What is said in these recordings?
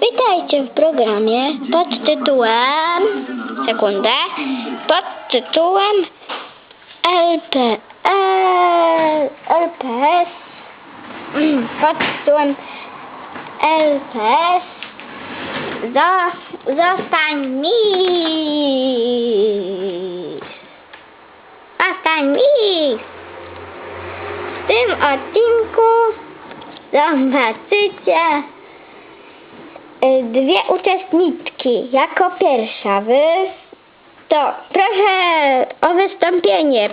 Witajcie w programie pod tytułem sekundę pod tytułem LPL LPS pod tytułem LPS Zo- Zostań mi. Zostań mi. W tym odcinku zobaczycie dwie uczestniczki. Jako pierwsza wy to proszę o wystąpienie.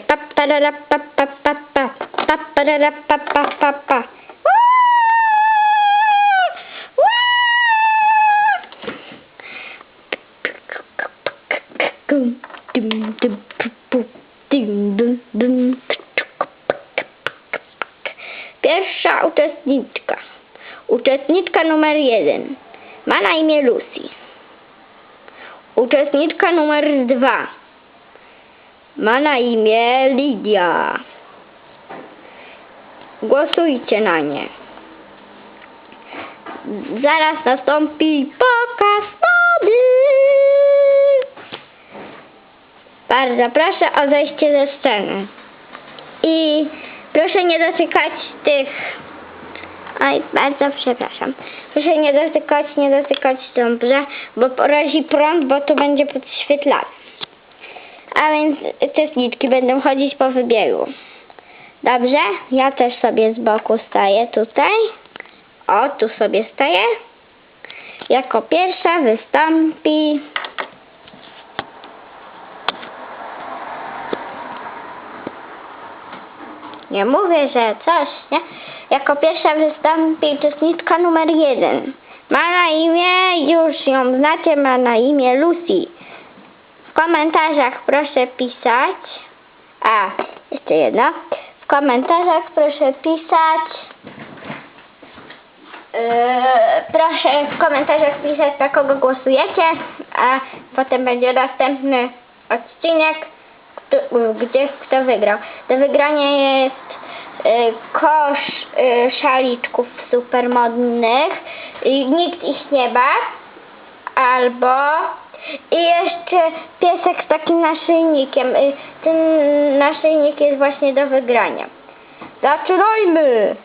Pierwsza uczestniczka. Uczestniczka numer jeden. Ma na imię Lucy. Uczestniczka numer dwa. Ma na imię Lidia. Głosujcie na nie. Zaraz nastąpi pokaz wody. Bardzo proszę o zejście ze sceny. I proszę nie dotykać tych. Oj, bardzo przepraszam. Proszę nie dotykać, nie dotykać dobrze, bo porazi prąd, bo to będzie podświetlane. A więc uczestniczki będą chodzić po wybiegu. Dobrze? Ja też sobie z boku staję tutaj. O, tu sobie staję. Jako pierwsza wystąpi Nie mówię, że coś, nie? Jako pierwsza wystąpi uczestniczka numer jeden. Ma na imię, już ją znacie, ma na imię Lucy. W komentarzach proszę pisać. A, jeszcze jedno. W komentarzach proszę pisać. Yy, proszę w komentarzach pisać, na kogo głosujecie, a potem będzie następny odcinek, kto- gdzie kto wygrał. Do wygrania jest y, kosz y, szaliczków supermodnych nikt ich nie ma. Albo i jeszcze piesek z takim naszyjnikiem. Y, Ten naszyjnik jest właśnie do wygrania. Zaczynajmy!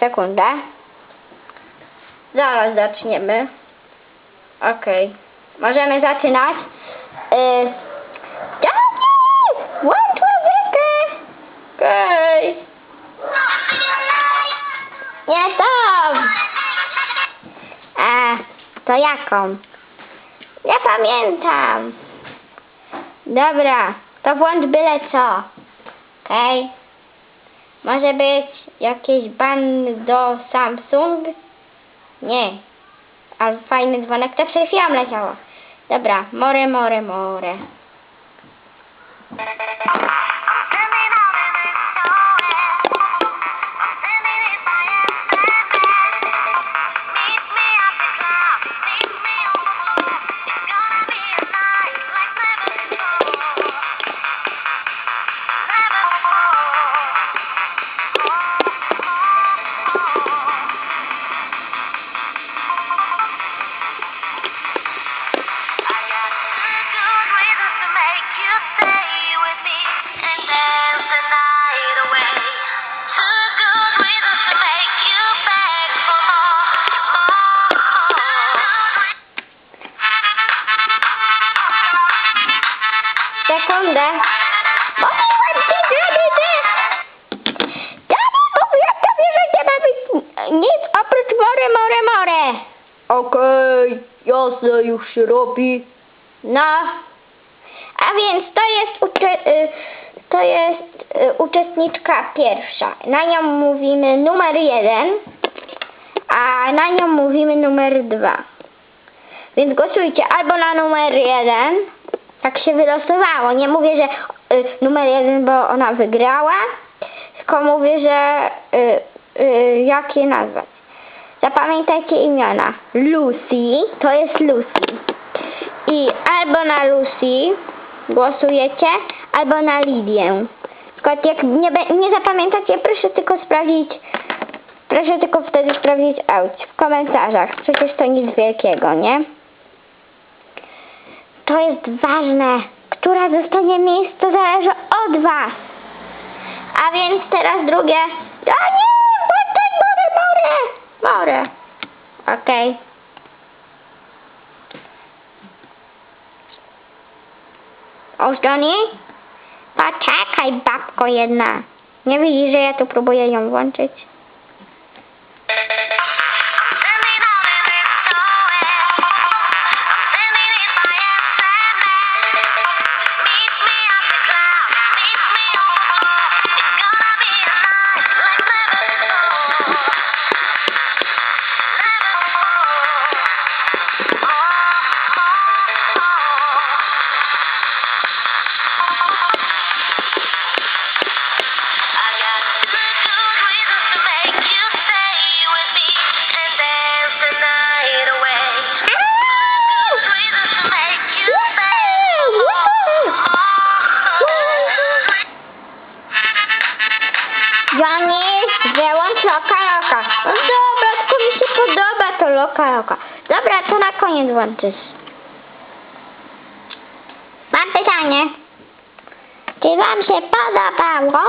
Sekunda. Zaraz zaczniemy. Okej. Możemy zaczynać. Yy. Johnny! Łącz! Okej. Nie tą! A, to jaką? Nie pamiętam. Dobra, to włącz byle co. Okej. Może być jakieś bando Samsung? Nie. Ale fajny dzwonek to przed chwilą leciało. Dobra, more, more, more. Jasne, już robi. No. A więc to jest, ucze- y, to jest y, uczestniczka pierwsza. Na nią mówimy numer jeden, a na nią mówimy numer dwa. Więc głosujcie albo na numer jeden, tak się wylosowało. Nie mówię, że y, numer jeden, bo ona wygrała, tylko mówię, że jak je nazwać. Zapamiętajcie imiona. Lucy, to jest Lucy. I albo na Lucy głosujecie, albo na Lidię. Tylko jak nie, nie zapamiętacie, proszę tylko sprawdzić Proszę tylko wtedy sprawdzić auć w komentarzach. Przecież to nic wielkiego, nie? To jest ważne. Która zostanie miejsce, zależy od Was. A więc teraz drugie. A nie! Włączaj morę, morę! Morę. Okej. Okay. Johnny? Poczekaj, babko jedna. Nie widzisz, że ja tu próbuję ją włączyć? Loka loka. Dobra, to na koniec włączysz. Mam pytanie. Czy wam się podobało?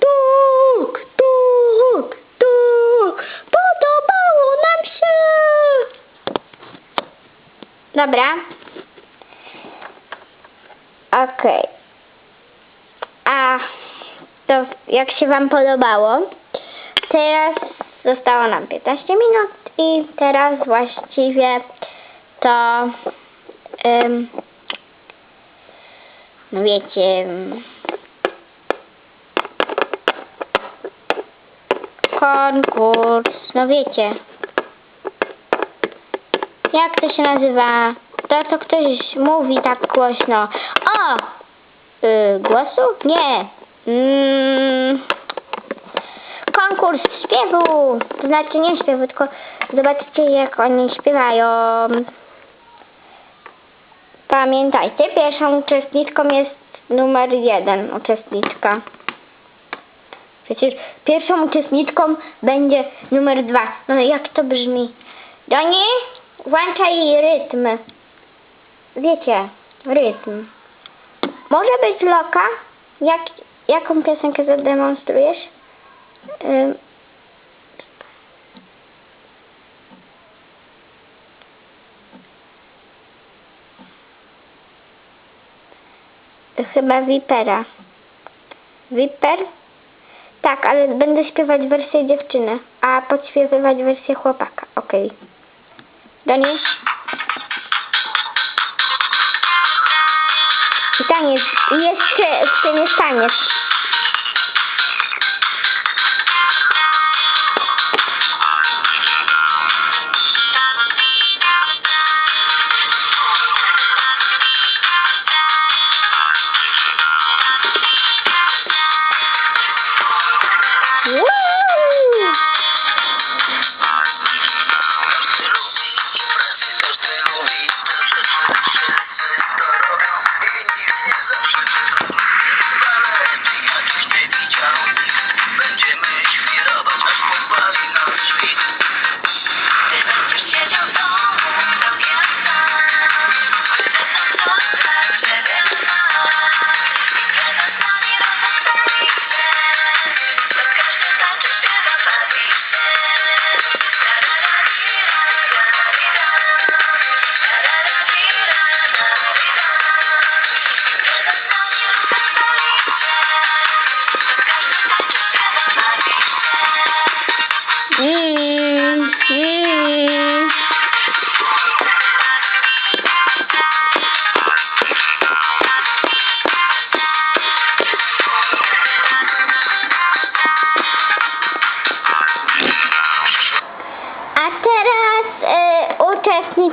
Tuk, tuk, tuk. Podobało nam się. Dobra. Okej. A to jak się Wam podobało? Teraz zostało nam 15 minut i teraz właściwie to ym, no wiecie konkurs, no wiecie jak to się nazywa? To co ktoś mówi tak głośno. O! Y, głosu? Nie. Mm, konkurs śpiewu. To znaczy nie śpiewu, tylko zobaczcie jak oni śpiewają. Pamiętajcie, pierwszą uczestniczką jest numer jeden uczestniczka. Przecież pierwszą uczestniczką będzie numer dwa. No jak to brzmi? Doni, włączaj rytm. Wiecie, rytm. Może być loka? Jak, jaką piosenkę zademonstrujesz? Chyba Vipera. Viper? Tak, ale będę śpiewać wersję dziewczyny, a podśpiewywać wersję chłopaka. Okej. Doni? I taniec. I jeszcze w tym jest taniec.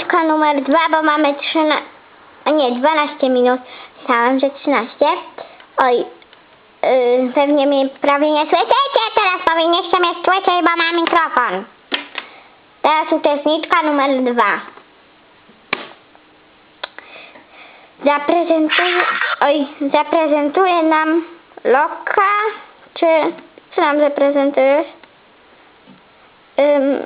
Uczestniczka numer dwa, bo mamy 13, nie, 12 minut. Myślałam, że 13. Oj, y, pewnie mnie prawie nie słyszycie, teraz powinniście mnie słyszeć, bo mam mikrofon. Teraz uczestniczka numer dwa. Zaprezentuje, oj, zaprezentuje nam Loka, czy co nam zaprezentujesz? ym,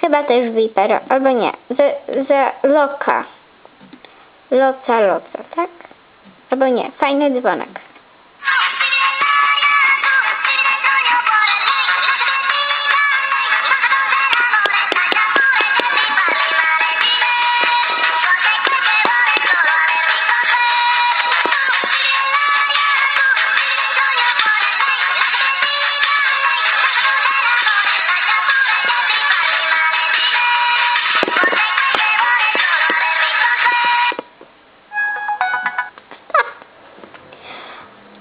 chyba też Vipero, albo nie, za, za Loka. Loca, Loca, tak? Albo nie, fajny dzwonek.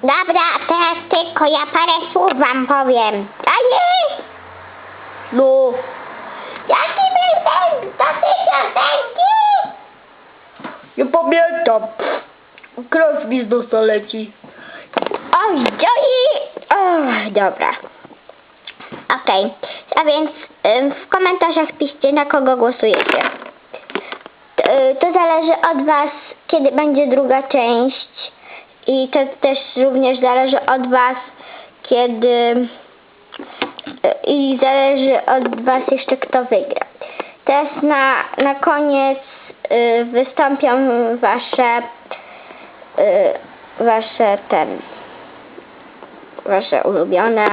Dobra, teraz tylko ja parę słów wam powiem. Daniel! No, Jaki był ten, ty piosenki? nie pamiętam. Krew mi z nosa leci. Oj, oj, oj, dobra. Okej, a więc ym, w komentarzach piszcie na kogo głosujecie. T- y, To zależy od was, kiedy będzie druga część i to też również zależy od was, kiedy i zależy od was jeszcze kto wygra. Teraz na, na koniec y, wystąpią wasze y, wasze ten wasze ulubione.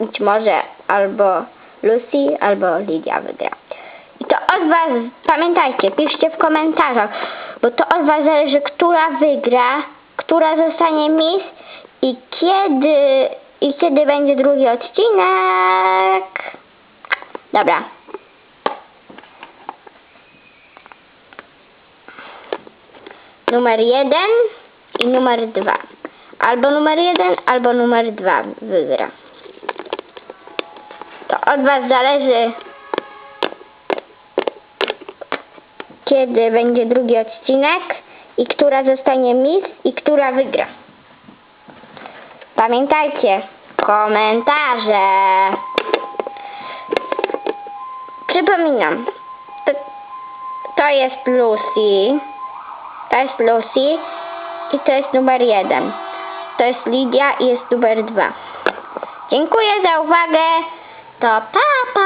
Być może albo Lucy, albo Lidia wygra. I to od was, pamiętajcie, piszcie w komentarzach, bo to od was zależy, która wygra, która zostanie Miss i kiedy, i kiedy będzie drugi odcinek. Dobra. Numer jeden i numer dwa. Albo numer jeden, albo numer dwa wygra. To od was zależy, kiedy będzie drugi odcinek i która zostanie Miss i która wygra. Pamiętajcie, komentarze. Przypominam, to, to jest Lucy, to jest Lucy i to jest numer jeden. To jest Lidia i jest numer dwa. Dziękuję za uwagę. To pa pa!